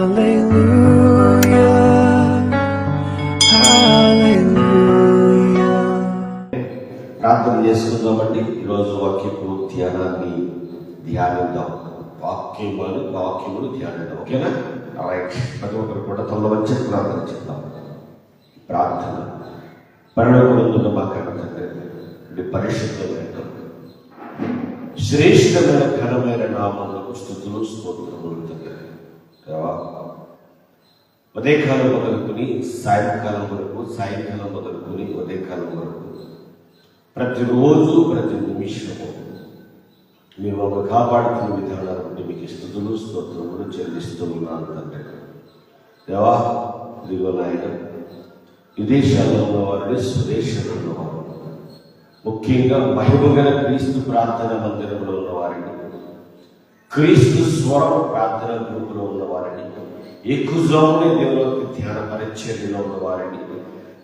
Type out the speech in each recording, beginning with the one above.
ప్రార్థన చేసుకుందామండి. ఈరోజు వాక్యపు ధ్యానాన్ని ధ్యానిద్దాం. వాక్యములు వాక్యములు ధ్యానిద్దాం. ఓకేనా? రైట్ ప్రతి ఒక్కరు కూడా తొమ్మిది వచ్చి ప్రార్థన చేద్దాం. ప్రార్థన. పరలోకముందున్న మా కన్న తండ్రి పరిశుద్ధమైన శ్రేష్టమైన ఘనమైన నామములకు స్థుతులు స్తోత్రములు దేవా ఉదయకాలం మొదలుకొని సాయంకాలం వరకు సాయంకాలం మొదలుకొని ఉదయకాలం వరకు ప్రతిరోజు ప్రతి నిమిషము మేము ఒక కాపాడుతున్న విధానాలు బట్టి మీకు స్థుతులు స్తోత్రములు చెల్లిస్తూ ఉన్నాను తండ్రి. దేవా ఇదిగో నాయన విదేశాల్లో ఉన్నవారిని స్వదేశంలో ఉన్నవారు ముఖ్యంగా మహిమగల క్రీస్తు ప్రార్థన మందిరంలో క్రీస్తు స్వరం ప్రార్థన గ్రూపులో ఉన్నవారిని ఎక్కువని దేవులకు ధ్యాన పరిచర్యలో ఉన్నవారిని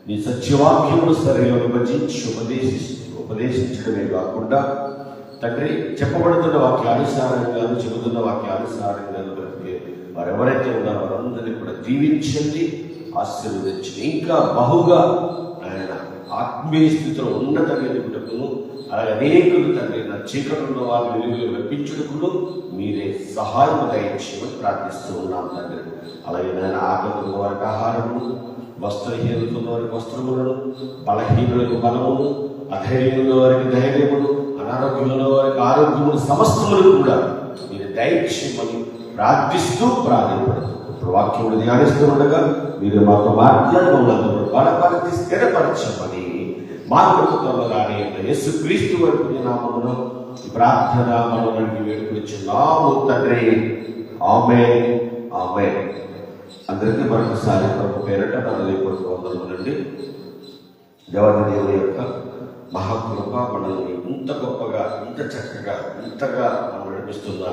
నీ సత్యవాక్యమును సరిగా విభజించి ఉపదేశి ఉపదేశించడమే కాకుండా తండ్రి చెప్పబడుతున్న వాక్యానుసారంగాను చెబుతున్న వాక్యానుసారంగాను బ్రతికే వారెవరైతే ఉన్నారో వారందరినీ కూడా దీవించండి ఆశీర్వదించండి. ఇంకా బహుగా ఆయన ఆత్మీయ స్థితిలో ఉన్నత వెలుగుటకును అలాగే అనేకులు తండ్రి నా చీకటి ఉన్న వారి వెలుగులు మీరే సహాయం దయచేయమని ప్రార్థిస్తూ ఉన్నాం తండ్రి. అలాగే నేను ఆకలితో వారికి ఆహారము వస్త్రహీనులు వారికి వస్త్రములను బలహీనులకు బలమును అధైర్యముల వారికి ధైర్యమును అనారోగ్యముల వారికి ఆరోగ్యములు సమస్తములు కూడా మీరు దయచేయమని ప్రార్థిస్తూ ప్రాధాన్యపడుతూ వాక్యములు ధ్యానిస్తూ ఉండగా మీరు మాకు మాట్లాడుతున్నందుకు బలపరిచి స్థిరపరచమని మార్పుతో రాని యేసు క్రీస్తు వారి నామమును ప్రార్థన మనకి వేడుకొచ్చున్నాము తండ్రి. ఆమె ఆమె అందరికీ మరొకసారి ప్రభు పేరట మనది వందలండి దేవత దేవుని యొక్క మహాకృప మనల్ని ఇంత గొప్పగా ఇంత చక్కగా ఇంతగా మనం నడిపిస్తున్న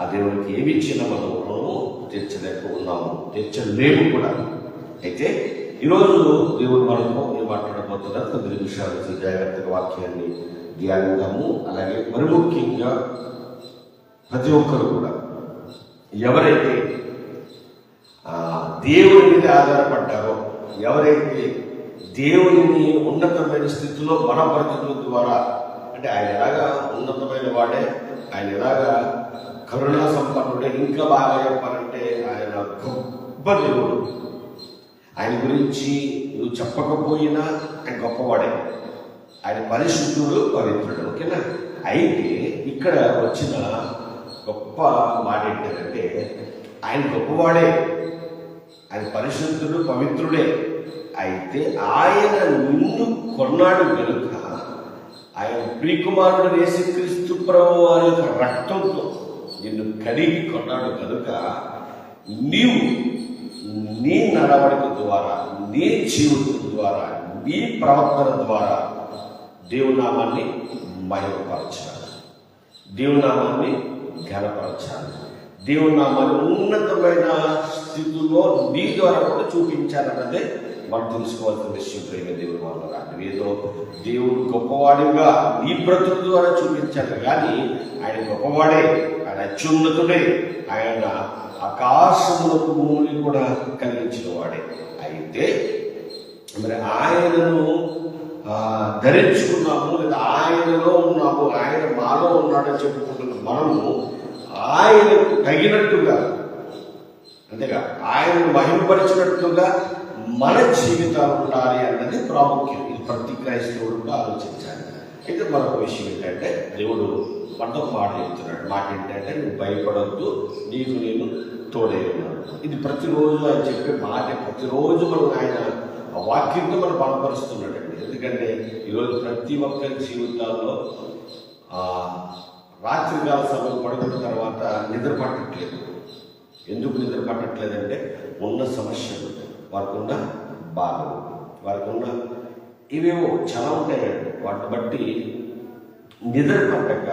ఆ దేవునికి ఏమి ఇచ్చిన మనము తీర్చలేక ఉన్నాము తీర్చలేము కూడా. అయితే ఈరోజు దేవుడు మనతో ఏం మాట్లాడబోతున్నారు కొద్ది నిమిషాలు జాగ్రత్తగా వాక్యాన్ని ధ్యానిద్దాము. అలాగే మరి ముఖ్యంగా ప్రతి ఒక్కరు కూడా ఎవరైతే దేవుని మీద ఆధారపడ్డారో ఎవరైతే దేవుని ఉన్నతమైన స్థితిలో బలపరచడం ద్వారా అంటే ఆయన ఎలాగా ఉన్నతమైన వాడే ఆయన ఎలాగా కరుణా సంపన్నుడే ఇంకా బాగా చెప్పాలంటే ఆయన గొప్ప దేవుడు. ఆయన గురించి నువ్వు చెప్పకపోయినా ఆయన గొప్పవాడే. ఆయన పరిశుద్ధుడు పవిత్రుడు ఓకేనా? అయితే ఇక్కడ వచ్చిన గొప్ప మాట ఏంటంటే ఆయన గొప్పవాడే. ఆయన పరిశుద్ధుడు పవిత్రుడే. అయితే ఆయన నిన్ను కొన్నాడు కనుక ఆయన ప్రియకుమారుడు యేసుక్రీస్తు ప్రభు వారి యొక్క రక్తంతో నిన్ను కడిగి కొన్నాడు కనుక నీవు నీ నడవడిక ద్వారా నీ జీవితం ద్వారా నీ ప్రవర్తన ద్వారా దేవునామాన్ని మయపరచాలి దేవునామాన్ని ఘనపరచాలి. దేవునామాన్ని ఉన్నతమైన స్థితిలో నీ ద్వారా కూడా చూపించాలన్నదే మనం తెలుసుకోవాల్సిన విషయం ప్రేమ దేవుడు వల్ల ఏదో దేవుడు గొప్పవాడిగా నీ బ్రతుకు ద్వారా చూపించాలి కానీ ఆయన గొప్పవాడే ఆయన అత్యున్నతుడే ఆయన ఆకాశములకు భూమిని కూడా కలిగించిన వాడే. అయితే మరి ఆయనను ధరించుకున్నాము లేదా ఆయనలో ఉన్నాము ఆయన మాలో ఉన్నాడని చెప్పుకుంటున్న మనము ఆయనకు తగినట్టుగా అంతేగా ఆయనను మహిమపరిచినట్టుగా మన జీవితాలు ఉండాలి అన్నది ప్రాముఖ్యం. ఇది ప్రతి క్రైస్తవుడు కూడా ఆలోచించాలి. అయితే మరొక విషయం ఏంటంటే దేవుడు మనతో మాట చెప్తున్నాడు. మాట ఏంటంటే నువ్వు భయపడద్దు నీకు నేను తోడే ఉన్నాను. ఇది ప్రతిరోజు అని చెప్పి మాట ప్రతిరోజు మనం ఆయన వాక్యంతో మనం బలపరుస్తున్నాడండి. ఎందుకంటే ఈరోజు ప్రతి ఒక్కరి జీవితాల్లో రాత్రికాల సమయం పడుకున్న తర్వాత నిద్ర పట్టట్లేదు. ఎందుకు నిద్ర పట్టట్లేదంటే ఉన్న సమస్యలు వారికి ఉన్న బాధలు వారికి ఉన్న ఇవేవో చాలా ఉంటాయండి. వాటిని బట్టి నిద్ర పట్టక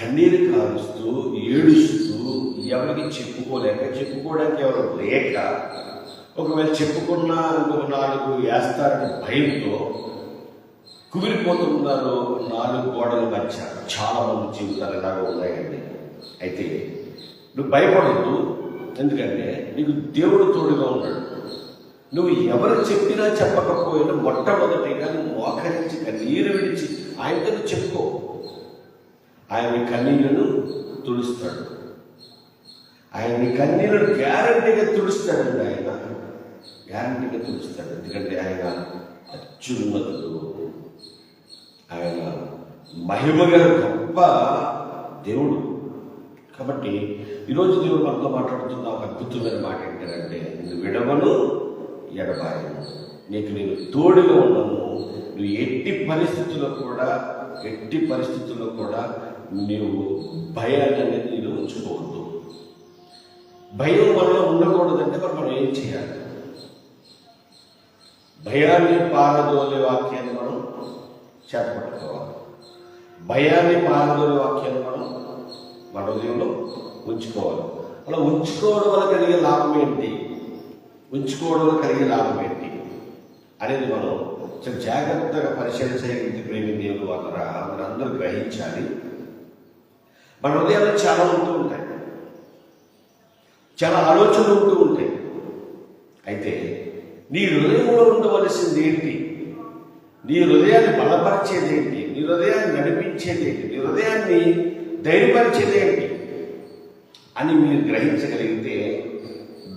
కన్నీరు కారుస్తూ ఏడుస్తూ ఎవరికి చెప్పుకోలేక చెప్పుకోవడానికి ఎవరు లేక ఒకవేళ చెప్పుకున్నా ఇంకొక నాలుగు వేస్తారని భయంతో కుమిరిపోతున్నారు నాలుగు గోడల మధ్య. చాలా మంది జీవితాలు ఇలాగ ఉన్నాయండి. అయితే నువ్వు భయపడద్దు. ఎందుకంటే నీకు దేవుడు తోడుగా ఉన్నాడు. నువ్వు ఎవరు చెప్పినా చెప్పకపోయినా మొట్టమొదటిగా నువ్వు మోకరించి కన్నీరు విడిచి ఆయనతో చెప్పుకో. ఆయన కన్నీళ్ళను తుడుస్తాడు. ఆయన కన్నీళ్ళను గ్యారంటీగా తుడుస్తాడండి ఆయన. గ్యారంటీగా తుడుస్తాడు. ఎందుకంటే ఆయన అత్యున్నతుడు. ఆయన మహిమగల గొప్ప దేవుడు. కాబట్టి ఈరోజు దేవుడు మనతో మాట్లాడుతున్న ఒక అద్భుతమైన మాట ఏంటంటే విడవను ఎడబాయను. నీకు నేను తోడుగా ఉన్నాను. నువ్వు ఎట్టి పరిస్థితుల్లో కూడా ఎట్టి పరిస్థితుల్లో కూడా నీవు భయాన్ని అనేది నేను ఉంచుకోవద్దు. భయం మనలో ఉండకూడదంటే మరి మనం ఏం చేయాలి? భయాన్ని పారదోలే వాక్యాన్ని మనం చేపట్టుకోవాలి భయాన్ని పారదోలే వాక్యాన్ని మనం మన హృదయంలో ఉంచుకోవాలి. అలా ఉంచుకోవడం వల్ల కలిగే లాభం ఏంటి? ఉంచుకోవడం వల్ల కలిగే లాభం ఏంటి? అనేది మనం చాలా జాగ్రత్తగా పరిశీలన చేయగలిగితే ప్రేమి దేవుడు వాళ్ళ మన అందరూ గ్రహించాలి. మన హృదయాలు చాలా ఉంటూ ఉంటాయి. చాలా ఆలోచనలు ఉంటూ ఉంటాయి. అయితే నీ హృదయంలో ఉండవలసింది ఏంటి? నీ హృదయాన్ని బలపరిచేది ఏంటి? నీ హృదయాన్ని నడిపించేది ఏంటి? నీ హృదయాన్ని ధైర్యపరిచేది ఏంటి? అని మీరు గ్రహించగలిగితే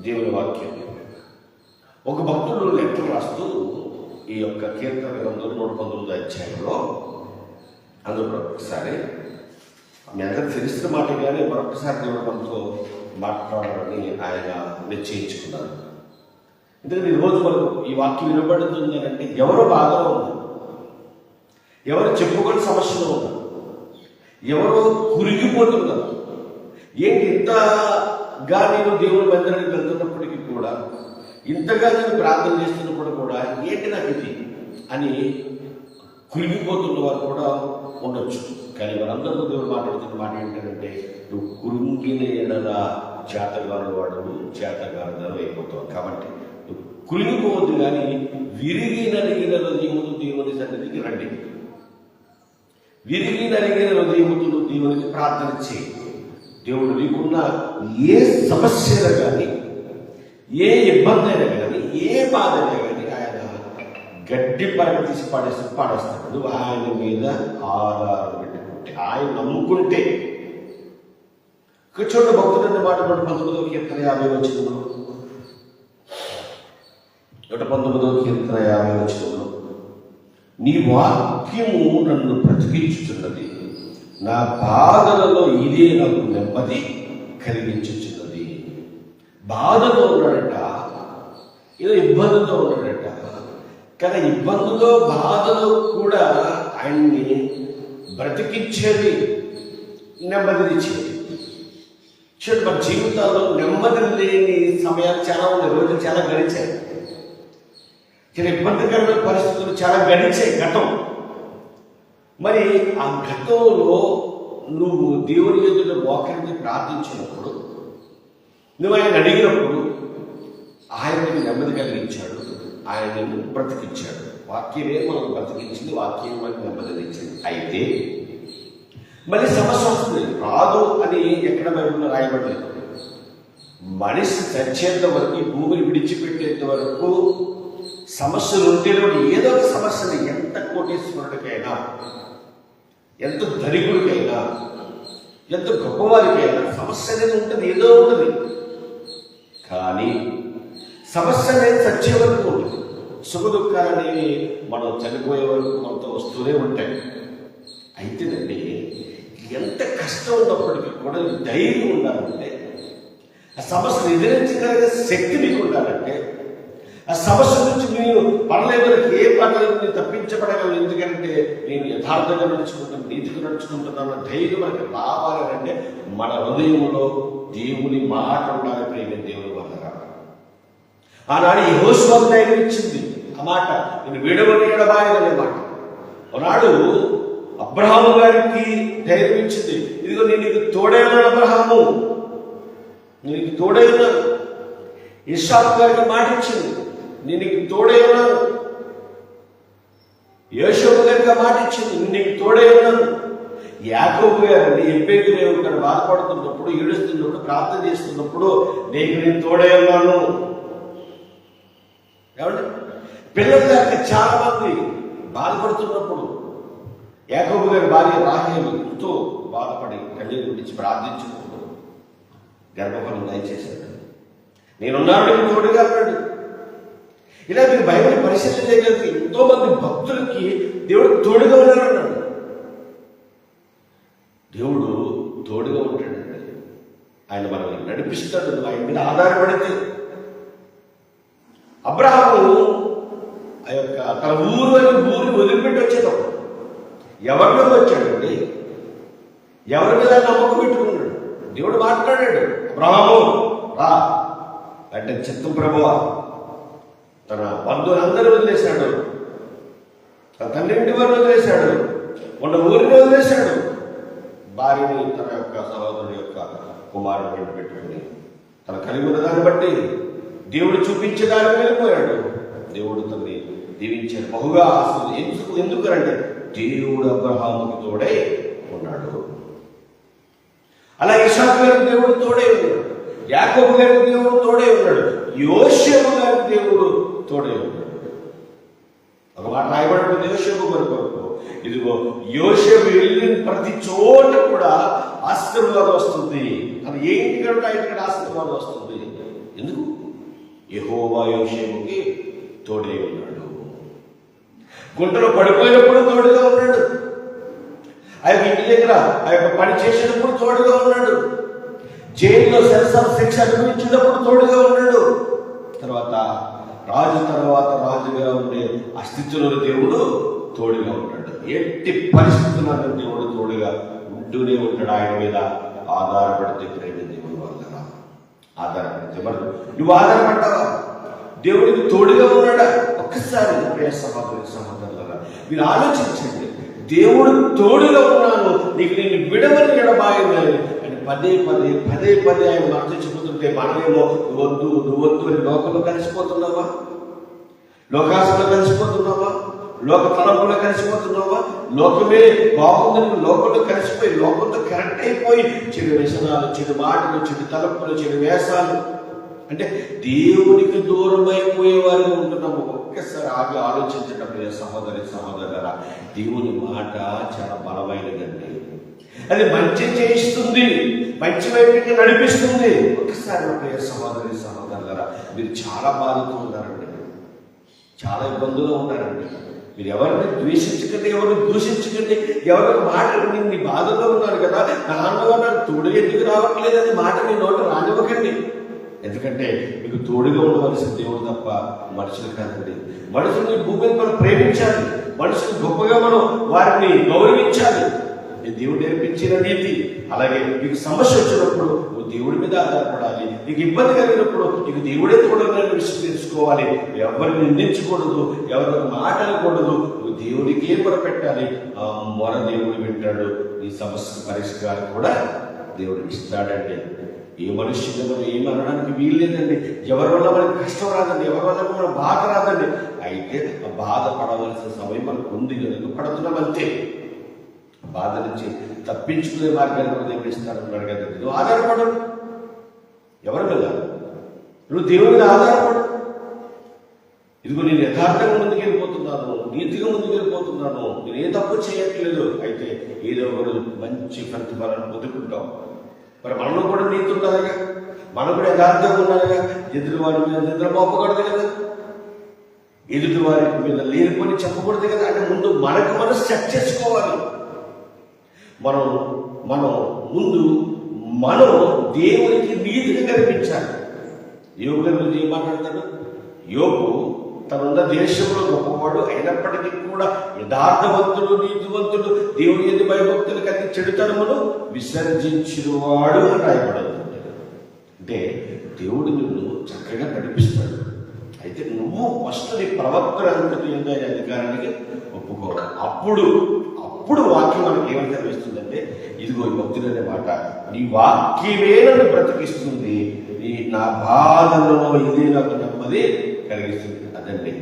దేవుని వాక్యం ఒక భక్తుడు లెక్కలు రాస్తూ ఈ యొక్క కీర్తన గ్రంథం నూట పంతొమ్మిది అధ్యాయంలో అందులో ఒకసారి మీ అందరూ తెలిసిన మాట కానీ మరొకసారి దేవుడు మనతో మాట్లాడాలని ఆయన నిశ్చయించుకున్నారు. ఎందుకంటే ఈరోజు మనకు ఈ వాక్యం వినబడుతుంది అంటే ఎవరు బాధలో ఉన్నారు? ఎవరు చెప్పుకొని సమస్యలో ఉన్నారు? ఎవరు కురిగిపోతున్నారు? ఏంటి ఇంతగా నేను దేవుని మందిరానికి వెళ్తున్నప్పటికీ కూడా ఇంతగా నేను ప్రార్థన చేస్తున్నప్పుడు కూడా ఏంటి నాకు ఇది అని కురిగిపోతున్న వారు కూడా ఉండొచ్చు. కానీ వారందరూ దేవుడు మాట్లాడుతున్న మాట ఏంటంటే నువ్వు కురుంగిన ఎడల చేతగాను వాడు చేతగాను అయిపోతావు. కాబట్టి నువ్వు కురిగిపోవద్దు కానీ విరిగి నలిగిన హృదయముతో దేవుని సన్నిధికి రండి. విరిగి నలిగిన హృదయముతో దేవునికి ప్రార్థన చేయి. దేవుడు నీకున్న ఏ సమస్యలు కానీ ఏ ఇబ్బంది అయినా కానీ ఏ బాధ అయినా కానీ ఆయన గడ్డి పరగ తీసి పడేసి పడేస్తాడు. ఆయన మీద ఆధారం పెట్టుకుంటే ఆయన నమ్ముకుంటే. ఇక్కడ భక్తుడు భక్తుడు మాట నూట పంతొమ్మిదో కీర్తన యాభై వచ్చిందో నూట పంతొమ్మిదో కీర్తన యాభై వచ్చిందో నీ వాక్యము నన్ను బ్రతికించుతున్నది నా బాధలలో ఇదే నాకు నెమ్మది కలిగించుచున్నది బాధతో ఉన్నాడట. ఏదో ఇబ్బందితో ఉన్నాడట. కానీ ఇబ్బందులో బాధలో కూడా ఆయన్ని బ్రతికిచ్చేది నెమ్మదినిచ్చేది. చూడండి మన జీవితాల్లో నెమ్మది లేని సమయాలు చాలా ఉన్నాయి. రోజులు చాలా గడిచాయి. చాలా ఇబ్బందికరమైన పరిస్థితులు చాలా గడిచాయి గతం మరి ఆ గతంలో నువ్వు దేవుని ఎదుట మోకరించి ప్రార్థించినప్పుడు నువ్వు ఆయన అడిగినప్పుడు ఆయన నెమ్మది కలిగించాడు ఆయన బ్రతికించాడు వాక్యమే మనం బ్రతికించింది వాక్యం మనకు నెమ్మదినిచ్చింది అయితే మళ్ళీ సమస్య వస్తుంది రాదు అని ఎక్కడ బైబిల్లో రాయబడలేదు. మనిషి చచ్చేంత వరకు భూమిని విడిచిపెట్టేంత వరకు సమస్యలు ఉంటేనే ఏదో ఒక సమస్యని ఎంత కోటీశ్వరుడికైనా ఎంత ధనికుడికైనా ఎంత గొప్పవారికైనా సమస్య అనేది ఉంటుంది ఏదో ఉంటుంది. కానీ సమస్య అనేది చచ్చే వరకు సుఖ దుఃఖాలు అనేవి మనం చనిపోయే వరకు కొంత వస్తూనే ఉంటాయి. అయితేనండి ఎంత కష్టం ఉన్నప్పటికీ కూడా ధైర్యం ఉండాలంటే ఆ సమస్యను ఎదిరించగలిగే శక్తి మీకు ఉండాలంటే ఆ సమస్య నుంచి నేను పర్లేదు ఏ పర్లేదు నేను ఎందుకంటే నేను యథార్థంగా నడుచుకుంటాను నీతిగా నడుచుకుంటున్నాను ధైర్యం మనకి రావాలంటే మన హృదయంలో దేవుని మాట ఉండాలి ప్రేమ దేవుని ఆనాడు ఈ హోస్వాకు ధైర్యం ఇచ్చింది. ఆ మాట నేను విడవని ఎడబాయదనే మాట ఆనాడు అబ్రహాము గారికి ధైర్యం ఇచ్చింది. ఇదిగో నేను నీకు తోడే ఉన్నాను అబ్రహాము నీకు తోడే ఉన్నాను. ఇషాక్ గారికి మాట ఇచ్చింది. నేను నీకు తోడే ఉన్నాను. యేషోబు గారికి మాట ఇచ్చింది. నేను నీకు తోడే ఉన్నాను. యాకోబు గారండి ఎంపేకి దేవుడు బాధపడుతున్నప్పుడు ఏడుస్తున్నప్పుడు ప్రార్థన చేస్తున్నప్పుడు నీకు నేను తోడే ఉన్నాను. ఏమండి? పిల్లలు లేక చాలా మంది బాధపడుతున్నప్పుడు యాకోబు గారి భార్య రాహేలు ఎంతో బాధపడి కన్నీరు గురించి ప్రార్థించుకుంటూ గర్భఫలం దయచేశాడు. నేనున్నాను నీకు తోడుగా అన్నాడు ఇలా మీరు బైబిల్ పరిశీలన చేయగలిగితే ఎంతో మంది భక్తులకి దేవుడు తోడుగా ఉన్నాడన్నాడు. దేవుడు తోడుగా ఉంటాడండి. ఆయన మనల్ని నడిపిస్తాడు ఆయన మీద ఆధారపడితే అబ్రహము ఆ యొక్క తన ఊరు అని ఊరిని వదిలిపెట్టి ఎవరి నుంచి వచ్చాడండి? ఎవరి మీద నమ్మకం పెట్టుకున్నాడు? దేవుడు మాట్లాడాడు అబ్రహాము రా. అంటే చిత్తం ప్రభువ. తన బంధువులందరూ వదిలేశాడు. తన తండ్రి ఇంటి వారిని వదిలేశాడు. ఉన్న ఊరిని వదిలేశాడు. భార్యని తన యొక్క సహోదరుడి యొక్క కుమారుడు పెట్టుకుని తన కలిగి ఉన్న దాన్ని బట్టి దేవుడు చూపించే దాన్ని వెళ్ళిపోయాడు. దేవుడు తనని దీవించాడు. బహుగా ఆశలు ఎందుకు ఎందుకంటే దేవుడు అబ్రహాముకి తోడై ఉన్నాడు. అలా ఇషాకు గారికి దేవుడు తోడే ఉన్నాడు. యాకోబు గారికి దేవుడు తోడే ఉన్నాడు. యోషేపు గారికి దేవుడు తోడే ఉన్నాడు. ఒక మాట రాయబడి యోషేపు గారి కొరకు. ఇదిగో యోషేపు వెళ్ళిన ప్రతి చోట కూడా ఆశీర్వాదం వస్తుంది. అది ఏంటి కంటే ఇక్కడ ఆశీర్వాదం వస్తుంది? ఎందుకు? యహోవా యోషేముకి తోడే ఉన్నాడు. గుంటలో పడిపోయినప్పుడు తోడుగా ఉన్నాడు. ఆ యొక్క ఇంటి దగ్గర ఆ యొక్క పని చేసేటప్పుడు తోడుగా ఉన్నాడు. జైల్లో సెన్సార్ శిక్ష అనుభవించినప్పుడు తోడుగా ఉన్నాడు. తర్వాత రాజు తర్వాత రాజుగా ఉండే ఆ స్థితిలో దేవుడు తోడుగా ఉంటాడు ఎట్టి పరిస్థితుల్లో దేవుడు తోడుగా ఉంటూనే ఉంటాడు. ఆయన మీద ఆధారపడితే ప్రేమ దేవుడు ఆధారపడితే మరి నువ్వు ఆధారపడ్డావా? దేవుడికి తోడుగా ఉన్నాడా? ఒక్కసారి ప్రియ సహోదరి సహోదరులరా మీరు ఆలోచించండి. దేవుడు తోడుగా ఉన్నాను నీకు నేను విడవని ఎడబాయని అని పదే పదే పదే పదే ఆయన మనసు చెబుతుంటే మనమేమో నువ్వు వద్దు అని లోకంలో కలిసిపోతున్నావా? లోకాశంలో కలిసిపోతున్నావా? లోక తలంపులో కలిసిపోతున్నావా? లోకమే బాగుందని లోకంలో కలిసిపోయి లోకంతో కరెక్ట్ అయిపోయి చెడు వ్యసనాలు చెడు మాటలు చెడు తలంపులు చెడు వేషాలు. అంటే దేవునికి దూరం అయిపోయే వారు ఉంటున్నాము ఒక్కసారి ఆగి ఆలోచించడం సహోదరి సహోదరులరా. దేవుని మాట చాలా బలమైనదండి. అది మంచి చేయిస్తుంది మంచి వైపుకి నడిపిస్తుంది. ఒక్కసారి ప్రియ సహోదరి సహోదరులరా మీరు చాలా బాధతో ఉన్నారండి. చాలా ఇబ్బందులు ఉన్నారండి. మీరు ఎవరిని ద్వేషించకండి ఎవరిని దూషించకండి. ఎవరి మాట నీ బాధలో ఉన్నారు కదా నాన్నగా నాకు తోడు ఎందుకు రావట్లేదని మాట మీ నోట రానివ్వకండి. ఎందుకంటే మీకు తోడుగా ఉండవలసిన దేవుడు తప్ప మనుషులు కాదండి. మనుషుల్ని భూమి మనం ప్రేమించాలి. మనుషులు గొప్పగా మనం వారిని గౌరవించాలి. దేవుడు నేర్పించిన నీతి. అలాగే మీకు సమస్య వచ్చినప్పుడు దేవుడి మీద ఆధారపడాలి. నీకు ఇబ్బంది కలిగినప్పుడు నీకు దేవుడే తోడని విషయం తెలుసుకోవాలి. ఎవరిని నిందించకూడదు ఎవరికి మాట్లాడకూడదు నువ్వు దేవుడికే మొర పెట్టాలి. ఆ మొర దేవుడు వింటాడు. నీ సమస్య పరిష్కారం కూడా దేవుడు ఇస్తాడండి. ఏ మనుష్యుడు మనం ఏం అనడానికి వీల్లేదండి. ఎవరి వల్ల మనకి కష్టం రాదండి. ఎవరి వల్ల మన బాధ రాదండి. అయితే బాధపడవలసిన బాధ పడవలసిన సమయం మనకు ఉంది. కనుక పడుతున్నాం అంతే? బాధ నుంచి తప్పించుకునే మార్గాన్ని కూడా దేవుడు ఇస్తాడన్నాడు కదండి నువ్వు ఎవరి మీద నువ్వు దేవుని మీద ఆధారపడు. ఇదిగో నేను యథార్థంగా ముందుకు వెళ్ళిపోతున్నాను నీతిగా ముందుకు వెళ్ళిపోతున్నాను నేను ఏ తప్పు చేయట్లేదు. అయితే ఏదో ఒక రోజు మంచి ప్రతిఫలాన్ని పొందుకుంటాం మరి మనలో కూడా నీతి ఉండాలిగా? మనం కూడా యథార్థంగా ఉండాలిగా? ఎదుటి వారి మీద నిద్ర మోపకూడదు కదా? ఎదుటి వారి మీద లేనిపోయి చెప్పకూడదు కదా? అంటే ముందు మనకు మనం సెట్ చేసుకోవాలి. మనం మనం ముందు మనం దేవునికి నీతిని కనిపించాలి యోగు గురించి ఏం మాట్లాడతాడు? యోగు తనున్న దేశంలో గొప్పవాడు అయినప్పటికీ కూడా యథార్థవంతుడు నీతివంతుడు దేవుని ఎది భయభక్తులు కలిగి చెడుతనమును విసర్జించినవాడు అని రాయబడదు. అంటే దేవుడు నిన్ను చక్కగా నడిపిస్తాడు. అయితే నువ్వు ఫస్ట్ నీ ప్రవర్తన అంతటి అధికారానికి ఒప్పుకోవాలి. అప్పుడు అప్పుడు వాక్యం మనకి ఏమని కనిపిస్తుందంటే ఇదిగో ఈ భక్తులు అనే మాట నీ వాక్యమే నన్ను బ్రతికిస్తుంది నీ నా బాధలో ఇదే నాకు నెమ్మది కలిగిస్తుంది అదండి.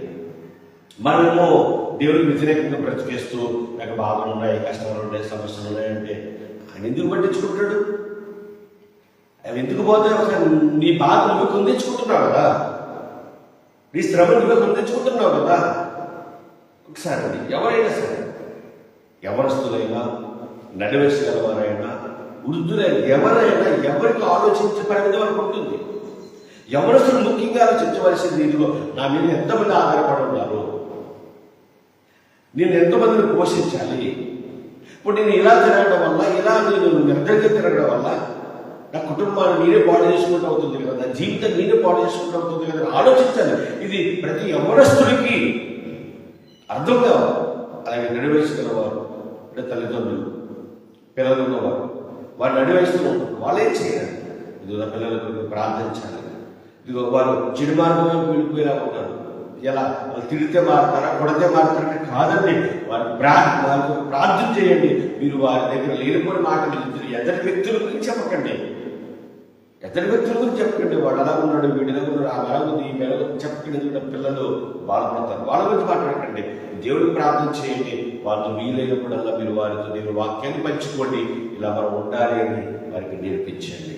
మనమేమో దేవుడికి వ్యతిరేకంగా బ్రతికేస్తూ నాకు బాధలు ఉన్నాయి కష్టాలు ఉన్నాయి సమస్యలు ఉన్నాయంటే ఆయన ఎందుకు పట్టించుకుంటాడు? అవి ఎందుకు పోతే ఒక నీ బాధ నువ్వు పొందించుకుంటున్నావు కదా. నీ శ్రమ నువ్వే పొందించుకుంటున్నావు కదా. ఒకసారి ఎవరైనా సరే ఎవరస్తులైనా నడివేసగలవారైనా వృద్ధులైన ఎవరైనా ఎవరికి ఆలోచించే పని ఉంటుంది. ఎవరస్తులు ముఖ్యంగా ఆలోచించవలసింది ఇదిగో నా మీద ఎంతమంది ఆధారపడి ఉన్నారు? నేను ఎంతమందిని పోషించాలి? ఇప్పుడు నేను ఇలా తిరగడం వల్ల ఇలా నేను నిర్ధంగా తిరగడం వల్ల నా కుటుంబాన్ని నేనే పాడు చేసుకుంటూ అవుతుంది కదా నా జీవితం నేనే పాడు చేసుకుంటూ అవుతుంది కదా ఆలోచించాలి. ఇది ప్రతి ఎవరస్తుడికి అర్థం కావాలి. అలాగే నడివేసుకున్నవారు అంటే తల్లిదండ్రులు పిల్లలు ఉన్నవారు. వారు నడివేస్తూ వాళ్ళేం చేయాలి ఇది నా పిల్లలకు ప్రార్థించాలి. ఇదిగో వారు చెడు మార్గంలో వెళ్ళిపోయేలా ఉంటారు ఎలా? వాళ్ళు తిడితే మారుతారా కొడితే మారుతారా కాదండి. వారి ప్రా వాళ్ళకు ప్రార్థన చేయండి. మీరు వారి దగ్గర లేనిపోయిన మాటలు చెప్తారు ఎదటి వ్యక్తుల గురించి చెప్పకండి. ఎద్దరి వ్యక్తుల గురించి చెప్పకండి. వాడు అలా ఉన్నాడు వీడు ఎలా ఉన్నాడు ఆ ఎలా ఉంది ఈ ఎలా చెప్పకండి. పిల్లలు బాధపడతారు. వాళ్ళ గురించి మాట్లాడకండి. దేవుడికి ప్రార్థన చేయండి. వారితో వీలైనప్పుడల్లా మీరు వారితో నేను వాక్యాన్ని పంచుకోండి. ఇలా మనం ఉండాలి అని వారికి నేర్పించండి.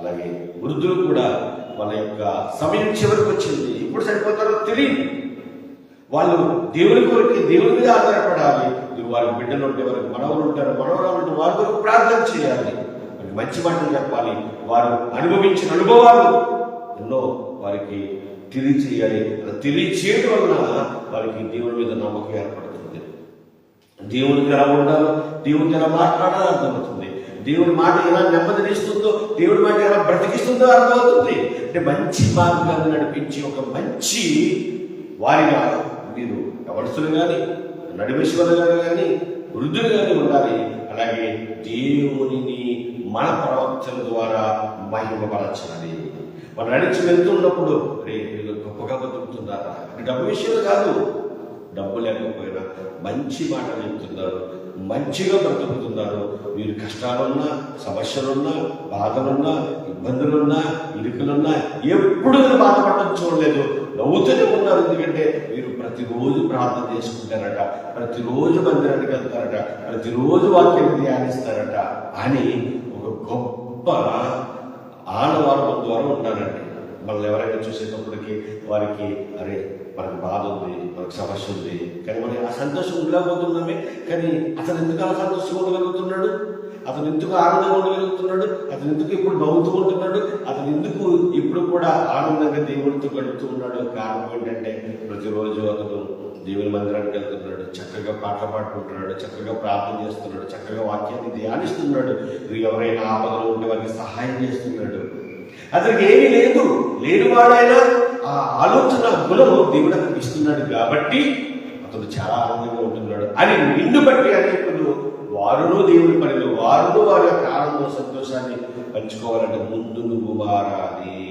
అలాగే వృద్ధులు కూడా వాళ్ళ యొక్క సమయం చివరికి వచ్చింది. ఇప్పుడు సరిపోతారో తెలియదు. వాళ్ళు దేవుని కొరకు దేవుని మీద ఆధారపడాలి. ఇది వారి బిడ్డలు ఉంటే వారికి మనవలు ఉంటారు మనవరాలు ఉంటే వారి కొరకు ప్రార్థన చేయాలి. వారికి మంచి మాటలు చెప్పాలి. వారు అనుభవించిన అనుభవాలు ఎన్నో వారికి తెలియచేయాలి. అలా తెలియచేయడం వలన వారికి దేవుని మీద నమ్మకం ఏర్పడుతుంది. దేవునికి ఎలా ఉండాలో దేవునికి ఎలా మాట్లాడాలో అర్థమవుతుంది. దేవుడి మాట ఎలా నెమ్మదినిస్తుందో దేవుడి మాట ఎలా బ్రతికిస్తుందో అర్థమవుతుంది. అంటే మంచి మార్గాన్ని నడిపించి ఒక మంచి వారిగా మీరు ఎవరుసులు కానీ నడిమేశ్వరులు కానీ వృద్ధులు కానీ ఉండాలి. అలాగే దేవునిని మన ప్రవక్తల ద్వారా మహిమపరచాలి మనం నడిచి వెళ్తున్నప్పుడు రే వీళ్ళు గొప్పగా బతుకుతున్నారా? డబ్బు విషయంలో కాదు. డబ్బు లేకపోయినా మంచి మాట చెప్తున్నారు మంచిగా బ్రతుకుతున్నారు. మీరు కష్టాలున్నా సమస్యలున్నా బాధలున్నా ఇబ్బందులున్నా ఇరుకులున్నా ఎప్పుడు మీరు బాధపడటం చూడలేదు. నవ్వుతూనే ఉన్నారు. ఎందుకంటే మీరు ప్రతిరోజు ప్రార్థన చేసుకుంటారట ప్రతిరోజు మందిరానికి వెళ్తారట ప్రతిరోజు వాక్యాన్ని ధ్యానిస్తారట. అని ఒక గొప్ప ఆడవాళ్ళ ద్వారా ఉన్నారండి. మనల్ని ఎవరైనా చూసేటప్పటికి వారికి అరే మనకు బాధ ఉంది మనకు సమస్య ఉంది. కానీ మనకి ఆ సంతోషం ఉండలేకపోతున్నామే. కానీ అతను ఎందుకు అలా సంతోషం ఉండగలుగుతున్నాడు? అతను ఎందుకు ఆనందంగా ఉండగలుగుతున్నాడు? అతను ఎందుకు ఇప్పుడు నవ్వుతూ ఉంటున్నాడు? అతను ఎందుకు ఇప్పుడు కూడా ఆనందంగా దేవుడితో గడుపుతూ ఉన్నాడు? కారణం ఏంటంటే ప్రతిరోజు అతను దేవుని మందిరానికి వెళ్తున్నాడు. చక్కగా పాటలు పాడుకుంటున్నాడు. చక్కగా ప్రార్థన చేస్తున్నాడు. చక్కగా వాక్యాన్ని ధ్యానిస్తున్నాడు. ఎవరైనా ఆపదలో ఉంటే వారికి సహాయం చేస్తున్నాడు. అతనికి ఏమీ లేదు. లేనివాడైనా ఆ ఆలోచన గుణము దేవుడు అతనికి ఇస్తున్నాడు కాబట్టి అతను చాలా ఆనందంగా ఉంటున్నాడు. అని నిన్ను బట్టి అనేకులు వారును దేవుని పనిలో వారును వారి యొక్క ఆనందం సంతోషాన్ని పంచుకోవాలంటే ముందు నువ్వు మారాలి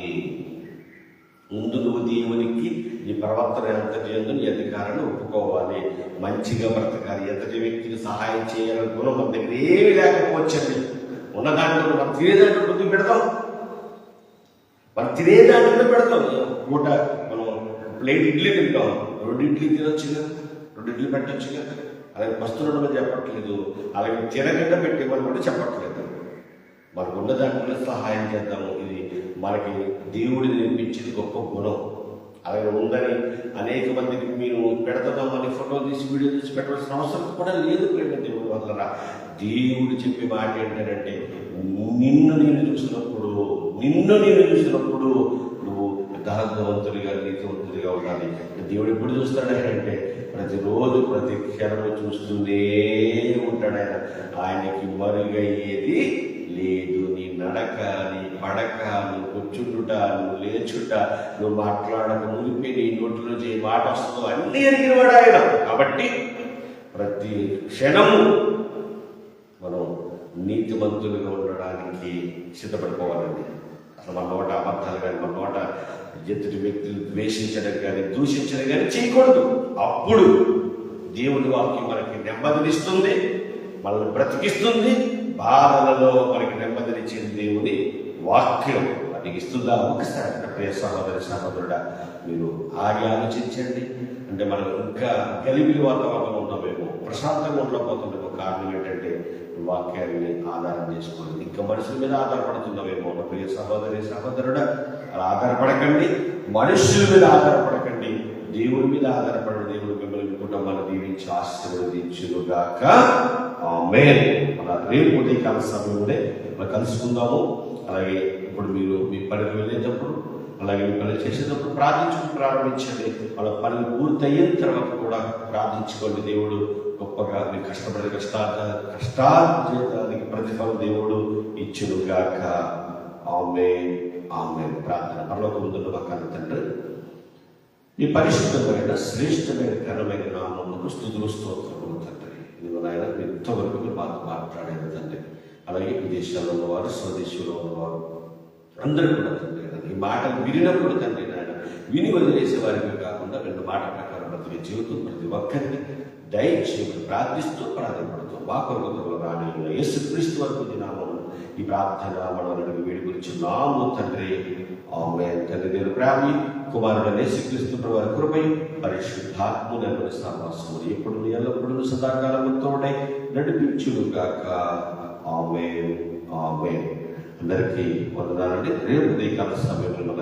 ముందు నువ్వు దేవునికి నీ ప్రవర్తన ఎంత ఎందు నీ అధికారాన్ని ఒప్పుకోవాలి. మంచిగా బ్రతకాలి. ఎంతటి వ్యక్తికి సహాయం చేయాలని గుణం మన దగ్గర ఏమి లేకపోవచ్చండి. ఉన్న దాంట్లో మనం తినేదాంట్లో ముందు పెడతాం. మనం తినేదాంట్లో పెడతాం. పూట మనం ప్లేట్ ఇడ్లీ తింటాం. రెండు ఇడ్లీ కదా రెండు ఇడ్లీ కదా అలాగే వస్తువులను చెప్పట్లేదు. అలాగే తినకుండా పెట్టేమని కూడా చెప్పట్లేదు. మనకు ఉన్న దాంట్లో సహాయం చేద్దాము. ఇది మనకి దేవుడి నేర్పించేది గొప్ప గుణం. అలాగే ఉందని అనేక మందికి మీరు పెడతామని ఫోటో తీసి వీడియో తీసి పెట్టవలసిన అవసరం కూడా లేదు ప్రేమ దేవుడి వల్ల దేవుడు చెప్పే మాట ఏంటంటే నిన్ను నేను చూసినప్పుడు నిన్ను నేను చూసినప్పుడు నువ్వు యథార్థవంతుడిగా నీతివంతుడిగా ఉండాలి. దేవుడు ఎప్పుడు చూస్తాడు ఆయన అంటే ప్రతిరోజు ప్రతి క్షణం చూస్తూనే ఉంటాడు ఆయన. ఆయనకి మరుగయ్యేది లేదు. నీ నడక నీ పడక నువ్వు కూర్చుంటుట నువ్వు లేచుట నువ్వు మాట్లాడక మునిపి నీ నోటిలో చేయి మాట వస్తుందో అన్నీ ఎరిగినవాడు ఆయన. కాబట్టి ప్రతి క్షణము మనం నీతిమంతులుగా ఉండడానికి సిద్ధపడిపోవాలండి. అసలు మన నోట అబద్ధాలు కానీ మన నోట ఎదుటి వ్యక్తులు ద్వేషించడం కానీ దూషించడం కానీ చేయకూడదు. అప్పుడు దేవుని వాక్యం మనకి నెమ్మదినిస్తుంది మనల్ని బ్రతికిస్తుంది బాధలలో మనకి నెమ్మదినిచ్చిన దేవుని వాక్యం నీకు ఇస్తుందా? ఒకసారి ప్రియ సహోదరి సహోదరుడా మీరు ఆగి ఆలోచించండి. అంటే మనం ఇంకా గలిబిలి వాతావరణంలో ఉన్నామేమో ప్రశాంతంగా ఉండకపోతుండేమో కారణం ఏంటంటే వాక్యాన్ని ఆధారం చేసుకోండి ఇంకా మనుషుల మీద ఆధారపడుతున్నామేమో నా ప్రియ సహోదరి సహోదరుడా. అలా ఆధారపడకండి. మనుషుల మీద ఆధారపడకండి. దేవుడి మీద ఆధారపడిన దేవుడు మిమ్మల్ని మీ కుటుంబాన్ని దీవించి ఆశీర్వదించుగాక ఆమె మన రేపు ఉదయకాల సమయంలోనే మనం కలుసుకుందాము. అలాగే ఇప్పుడు మీరు మీ పనికి వెళ్ళేటప్పుడు అలాగే మీ పనులు చేసేటప్పుడు ప్రార్థించుకుని ప్రారంభించండి. వాళ్ళ పనులు పూర్తయిన తర్వాత కూడా ప్రార్థించుకోండి. దేవుడు గొప్పగా మీ కష్టపడే కష్టార్థ కష్టార్జితానికి ప్రతిఫలం దేవుడు ఇచ్చునుగాక. ఆమె ఆమె ప్రార్థన. పరలోక ముందున్న పక్కన తండ్రి ఈ పరిశుద్ధమైన శ్రేష్టమైన ఘనమైన నామములకు స్థుతులు స్తోత్రములు తండ్రి. ఇదిగో నాయన మీరు ఇంతవరకు మీరు మాతో మాట్లాడారు తండ్రి. అలాగే విదేశాల్లో ఉన్నవారు స్వదేశంలో ఉన్నవారు అందరూ కూడా తండ్రి ఈ మాటలు వినినప్పుడు తండ్రి నాయన విని వదిలేసే వారికి కాకుండా రెండు మాట ప్రకారం ప్రతి జీవితం ప్రతి ఒక్కరిని దయచేసి ప్రార్థిస్తూ ప్రార్థపడుతూ మా కొరకు రాని యేసు క్రీస్తు వరకు దినాలను ఈ ప్రార్థన మనవలను వీడి గురించి నాము తండ్రి. ఆమె తండ్రి నేను ప్రేమి. కుమారుడు యేసుక్రీస్తు వారి కృపై పరిశుద్ధాత్మ నెలకొని సహవాసము ఎప్పుడు ఎల్లప్పుడు సదాకాలం తోడై నడిపించును గాక ఆమె ఆమె అందరికీ వందనాలండి. రేపు ఉదయకాల సమయంలో